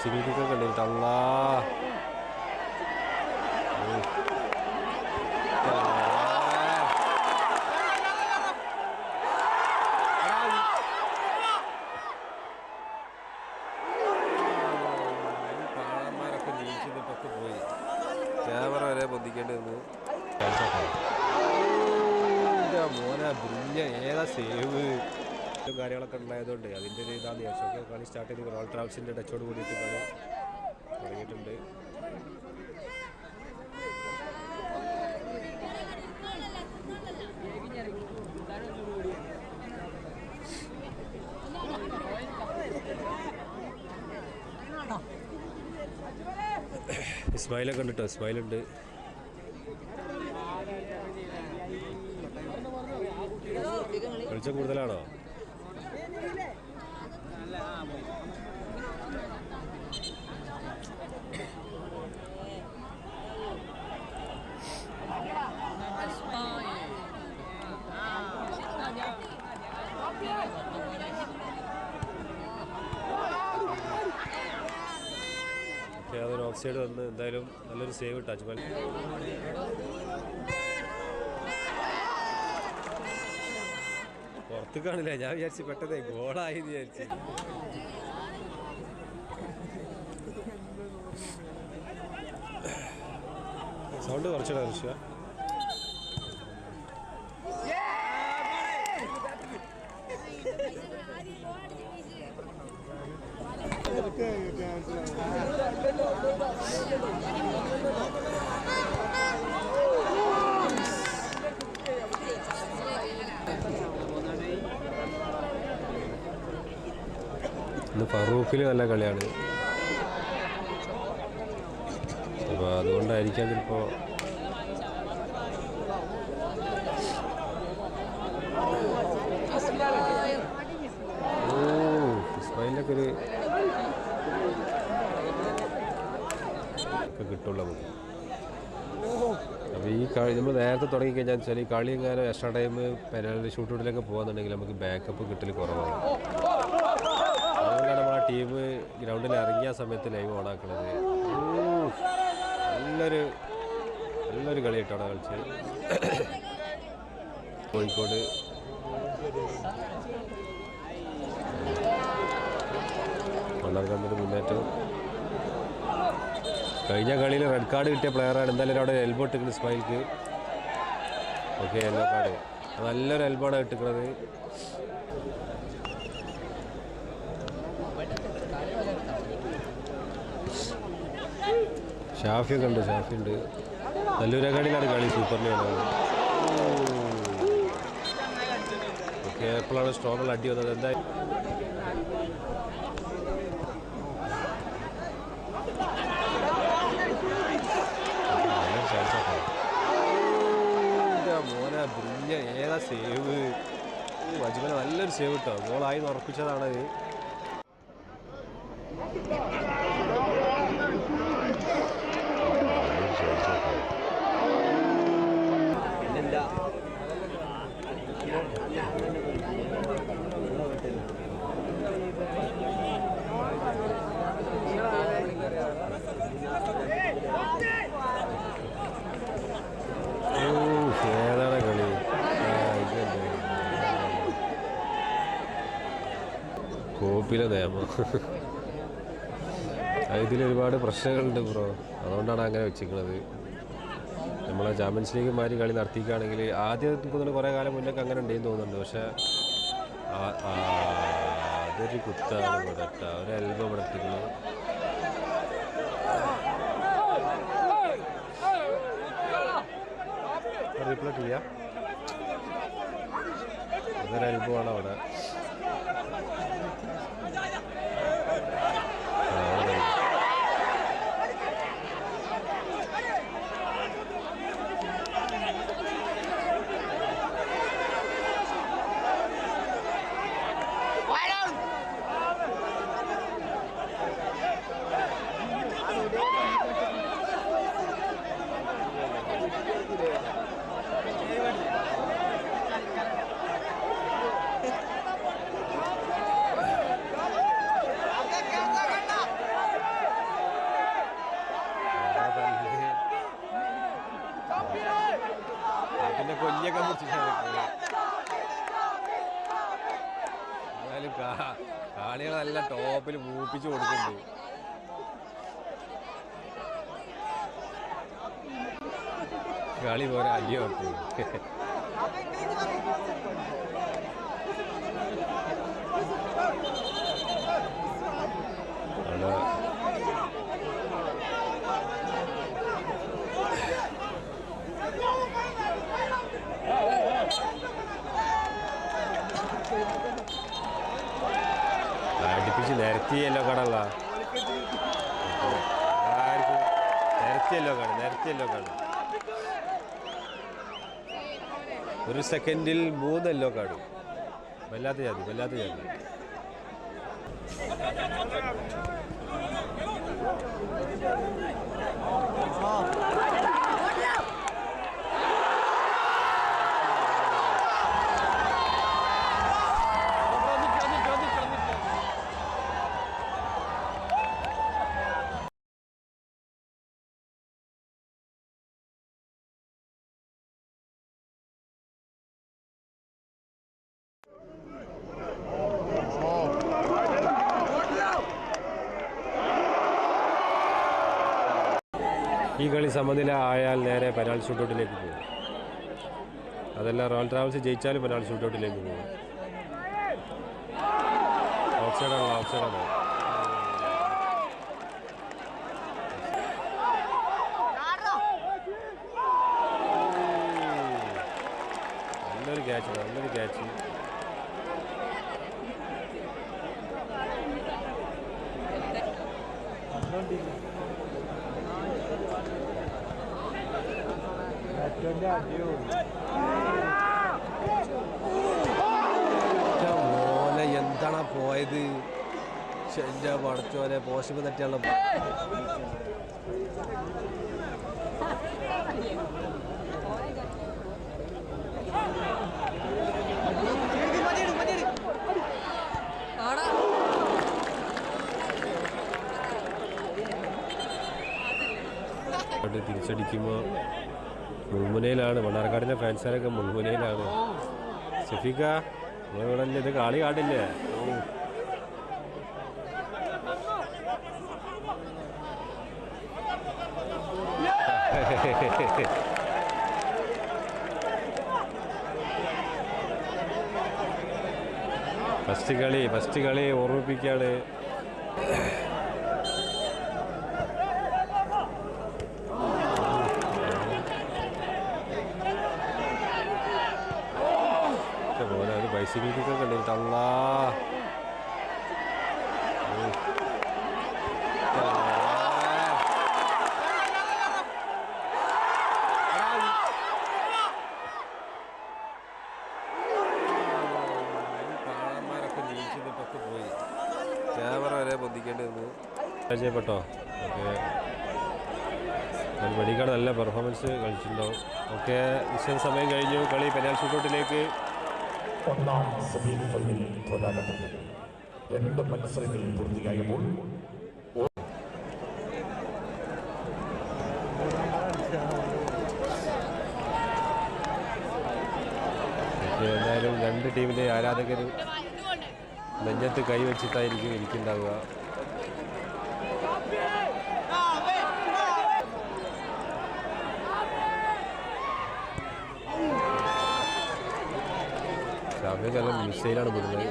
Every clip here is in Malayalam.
സിംഗിൾ കിക്ക് കണ്ടിട്ട് അല്ലാ ക്യാമറ വരെ പൊന്തിക്കേണ്ടി വന്നു മോനെ ബ്രില്യ ഏതാ സേവ് കാര്യങ്ങളൊക്കെ ഉണ്ടായതുകൊണ്ട് അതിന്റെ ഒരു ഇതാണ് വിചാരിച്ചു. കളി സ്റ്റാർട്ട് ചെയ്ത് റോൾ ട്രാവൽസിന്റെ ടച്ചോട് കൂടിയിട്ട് കളി തുടങ്ങിയിട്ടുണ്ട്. ഇസ്മായിലൊക്കെ ഉണ്ട് കേട്ടോ ഇസ്മായിലുണ്ട്. വെളിച്ചം കൂടുതലാണോ? സൈഡ് വന്ന് എന്തായാലും നല്ലൊരു സേവ് ടച്ച് അജ്മൽ. പുറത്ത് കാണില്ല ഞാൻ വിചാരിച്ചു പെട്ടെന്ന് ഗോളായി വിചാരിച്ചു. സൗണ്ട് കുറച്ചിടാം ഋഷ്യ ഇന്ന് നല്ല കളിയാണ്. അപ്പോൾ അതുകൊണ്ടായിരിക്കാം ചിലപ്പോൾ ഓ ഇസ്മായിലൊക്കെ ഒരു ഒക്കെ കിട്ടുള്ളൂ നമുക്ക്. അപ്പോൾ ഈ കളി നമ്മൾ നേരത്തെ തുടങ്ങിക്കഴിഞ്ഞാൽ വെച്ചാൽ ഈ കളി എങ്ങാനും എക്സ്ട്രാ ടൈം പെനാൽറ്റി ഷൂട്ടൗട്ടിലൊക്കെ പോകുന്നുണ്ടെങ്കിൽ നമുക്ക് ബാക്കപ്പ് കിട്ടൽ കുറവാണ്. ടീം ഗ്രൗണ്ടിൽ ഇറങ്ങിയ സമയത്ത് ലൈവ് ഓണാക്കുന്നത് നല്ലൊരു നല്ലൊരു കളി കേട്ടോ കളിച്ചത് കോഴിക്കോട്. മണ്ണാർക്കാടിന്റെ മുന്നേറ്റം. കഴിഞ്ഞ കളിയിൽ റെഡ് കാർഡ് കിട്ടിയ പ്ലെയറാണ് എന്തായാലും അവിടെ എൽബോ ഇട്ടിരിക്കുന്നത് ഇസ്മായിൽക്ക്. ഓക്കെ യെല്ലോ കാർഡ് നല്ലൊരു എൽബോണ് ഇട്ടിരിക്കുന്നത് ഷാഫിയൊക്കെ ഉണ്ട് ഷാഫി ഉണ്ട്. നല്ലൂരങ്ങാടിയിലാണ് കളി സൂപ്പറിനെയാണ് ഓക്കെ എപ്പോഴാണ് സ്ട്രോങ്ങിൽ അടി വന്നത്? എന്തായാലും മോനെ ഏതാ സേവ് അജ്മന നല്ലൊരു സേവ് കിട്ടോ ഗോളായി ഉറപ്പിച്ചതാണത് നല്ലൊരു chance ആ ട്ടോ. ഊഫ്, ഏതാണ് കളി ആ, ഇതുണ്ട്. കോപ്പിലെ നിയമം. ഇതിൽ ഒരുപാട് പ്രശ്നങ്ങളുണ്ട് ബ്രോ. അതുകൊണ്ടാണ് അങ്ങനെ വെച്ചിരിക്കുന്നത്. നമ്മളെ ചാമ്പ്യൻസ് ലീഗ് മാതിരി കളി നടത്തിക്കുകയാണെങ്കിൽ ആദ്യം തോന്നുന്നു കുറേ കാലം മുന്നൊക്കെ അങ്ങനെ ഉണ്ടെന്ന് തോന്നുന്നുണ്ട്. പക്ഷേ അതൊരു കുത്താണ് ഇവിടെ ഒരു എൽബോ ഇവിടെ ഇട്ടിരിക്കുന്നു റീപ്ലേറ്റ് ചെയ്യാം അതൊരു എൽബോ അവിടെ. എന്നെ കൊല്ലിയൊക്കെ പിടിച്ചിട്ടാണ് എന്നാലും ടോപ്പിൽ മൂപ്പിച്ചു കൊടുക്കുന്നുണ്ട്. കളി പോരാ അല്ലയോ അവിടെ നിരത്തിയല്ലോ കടല്ല ആർക്കും നിരത്തിയല്ലോ കട നിരത്തിയല്ലോ കാട് ഒരു സെക്കൻഡിൽ മൂന്നല്ലോ കാട്. വല്ലാത്ത ജാതി വല്ലാത്ത ജാതി. ഈ കളി സമനില ആയാൽ നേരെ പെനാൾട്ടി ഷൂട്ടൗട്ടിലേക്ക് പോകും. അതല്ല റോയൽ ട്രാവൽസ് ജയിച്ചാലും പെനാൾട്ടി ഷൂട്ടൗട്ടിലേക്ക് പോകും. ഓഫ് സൈഡാണ് ഓഫ് സൈഡാണ് നല്ലൊരു ക്യാച്ച് നല്ലൊരു ക്യാച്ച് മോനെ എന്താണ് പോയത്? എന്റെ പടച്ചോനെ പോഷപ്പ് തട്ടിയുള്ള തിരിച്ചടിക്കുമ്പോൾ മുൾമുനയിലാണ് മണ്ണാർക്കാടിന്റെ ഫാൻസാരൊക്കെ മുൾമുനയിലാണ്. ഷഫീക്ക നമ്മളിവിടെ ഇത് കാളി കാട്ടില്ലേ? ഫസ്റ്റ് കളി ഫസ്റ്റ് കളി ഓർമ്മിപ്പിക്കാണ് പക്ഷെ കിക്കൊക്കെ കണ്ടിട്ട് അല്ലാ ക്യാമറ വരെ പരിചയപ്പെട്ടോ ഓക്കെ വെടിക്കാട് നല്ല പെർഫോമൻസ് കളിച്ചിട്ടുണ്ടാവും. ഓക്കെ നിശ്ചിത സമയം കഴിഞ്ഞു. കളി പെനാൽ ഷൂട്ടൗട്ടിലേക്ക് ഒന്നാം സെമി ഫൈനൽ പോരാട്ടത്തിൽ രണ്ട് മത്സരങ്ങൾ പൂർത്തിയായപ്പോൾ എന്തായാലും രണ്ട് ടീമിലെ ആരാധകർ നെഞ്ഞത്ത് കൈവച്ചിട്ടായിരിക്കും ഇരിക്കുന്നുണ്ടാവുക നല്ല മിസൈലാണ് വിടുന്നത്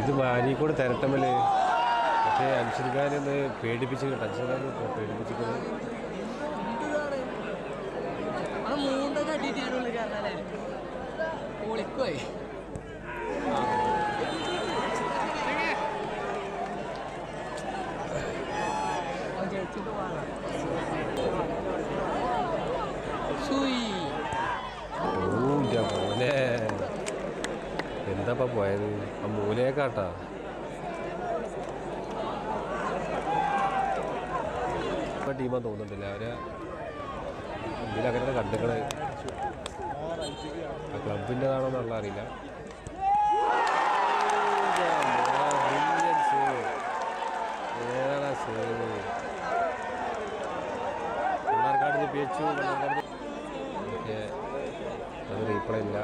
ഇത് മാനിക്കോട് തരട്ടമല്ലേ പക്ഷേ പേടിപ്പിച്ച് കേട്ടോ. അനുസരിക്കാൻ പേടിപ്പിച്ചിട്ട് അത് മൂന്നൊക്കെ അടിയിട്ടാണുള്ളു കാരണം ഓന്റെ മോനെ. എന്താപ്പാ പോയത്? ആ മൂലയേക്കാട്ടാ ടീമാ തോന്നുന്നുണ്ടല്ലേ? അവർ ഇതിലങ്ങനെ കണ്ടുകൾ. ക്ലബിന്റെതാണോ എന്നുള്ള അറിയില്ല മണ്ണാർക്കാട് അത് റീപ്ലേ ഇല്ല.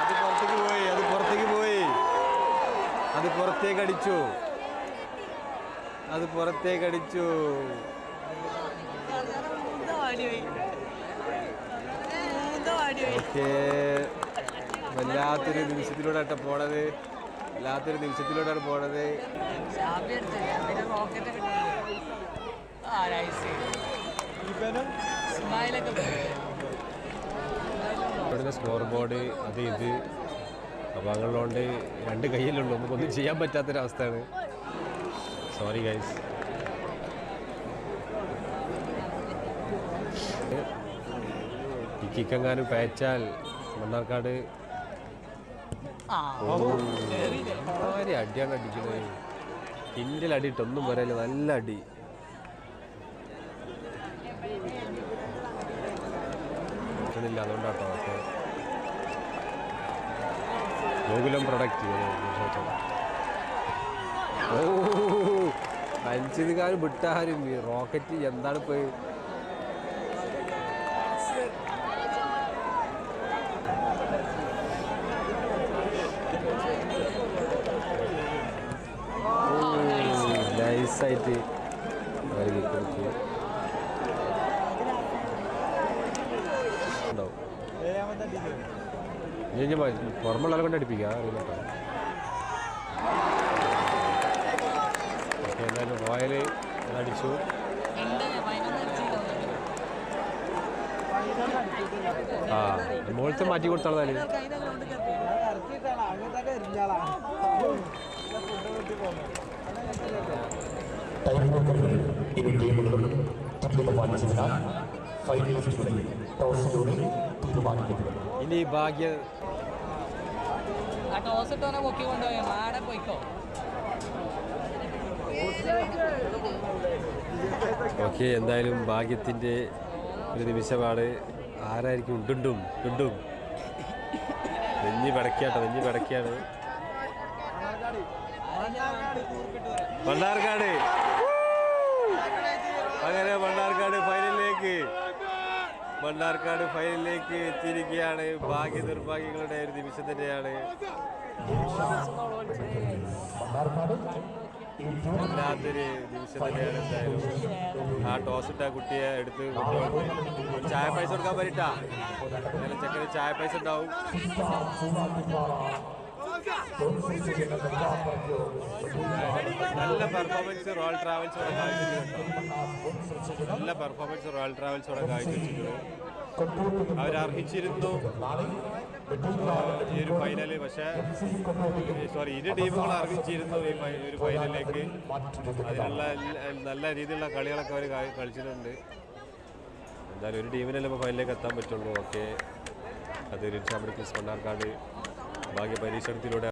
അത് പുറത്തേക്ക് പോയി അത് പുറത്തേക്ക് പോയി. അത് പുറത്തേക്ക് അടിച്ചു. അത് പുറത്തേക്ക് അടിച്ചു. ഓക്കെ. വല്ലാത്തൊരു നിമിഷത്തിലൂടെയാണ് പോണത്. വല്ലാത്തൊരു നിമിഷത്തിലൂടെയാണ് പോണത്. ഇവിടുന്ന് സ്കോർ ബോർഡ് അത് ഇത്. അപ്പോൾ അങ്ങനെയുള്ളതുകൊണ്ട് രണ്ട് കയ്യിലുള്ളൂ നമുക്കൊന്നും ചെയ്യാൻ പറ്റാത്തൊരവസ്ഥയാണ്. സോറി ഗൈസ് കിക്കെങ്ങാനും പേച്ചാൽ മണ്ണാർക്കാട് അടിയാണ് അടിക്കുന്നത്. കിൻഡിൽ അടിയിട്ട് ഒന്നും വരല്ല. നല്ല അടി. കിട്ടുന്നില്ല അതുകൊണ്ടാട്ടോ ഓക്കെ ഗോകുലം പ്രൊഡക്റ്റ് ഓ വിട്ടാരും. ഈ റോക്കറ്റ് എന്താണ് ഇപ്പോൾ നൈസായിട്ട് അവർ കിട്ടും ഉണ്ടാവും ഇനി ഞാൻ പുറമുള്ള കൊണ്ട് അടിപ്പിക്കാം അറിയില്ല ഓക്കെ എന്തായാലും റോയൽ അടിച്ചു. ആ മുകളിലത്തെ മാറ്റി കൊടുത്താളാൽ ഇനി ഗ്രൗണ്ട് ആ ടോസ് ഇട്ടവനെ പൊക്കി കൊണ്ടുപോയി. മാടെ ഓക്കെ എന്തായാലും ഭാഗ്യത്തിന്റെ ഒരു നിമിഷമാണ്. ആരായിരിക്കും? ഉണ്ടുണ്ടും ഉണ്ടും നെഞ്ഞി പടക്കാട്ടോ നെഞ്ഞി പടക്കാണ്. മണ്ണാർക്കാട് അങ്ങനെ മണ്ണാർക്കാട് ഫൈനലിലേക്ക് മണ്ണാർക്കാട് ഫൈനലിലേക്ക് എത്തിയിരിക്കുകയാണ്. ഭാഗ്യ നിർഭാഗ്യങ്ങളുടെ ഒരു നിമിഷം തന്നെയാണ് വല്ലാത്തൊരു നിമിഷം തന്നെയാണ് എന്തായാലും. ആ ടോസിട്ട കുട്ടിയെ എടുത്ത് ചായ പൈസ കൊടുക്കാൻ പറ്റിട്ടാ ചെക്കന് ചായ പൈസ ഉണ്ടാവും. നല്ല പെർഫോമൻസ് റോയൽ കാഴ്ചവെച്ചിട്ടുണ്ട്. നല്ല പെർഫോമൻസ് റോയൽ ട്രാവൽസോടെ കാഴ്ചവെച്ചിട്ടുണ്ട്. അവർ അർഹിച്ചിരുന്നു ആ, ഈ ഒരു ഫൈനൽ പക്ഷേ സോറി ഇരു ടീമുകൾ അർഹിച്ചിരുന്നു ഈ ഒരു ഫൈനലിലേക്ക് അതിനുള്ള നല്ല രീതിയിലുള്ള കളികളൊക്കെ അവർ കളിച്ചിട്ടുണ്ട്. എന്തായാലും ഒരു ടീമിനല്ലേ ഇപ്പോൾ ഫൈനലിലേക്ക് എത്താൻ പറ്റുള്ളൂ. ഓക്കെ. അത് ചാമ്പടി ക്രിസ് മണ്ണാർക്കാട് ഭാഗ്യ പരീക്ഷണത്തിലൂടെ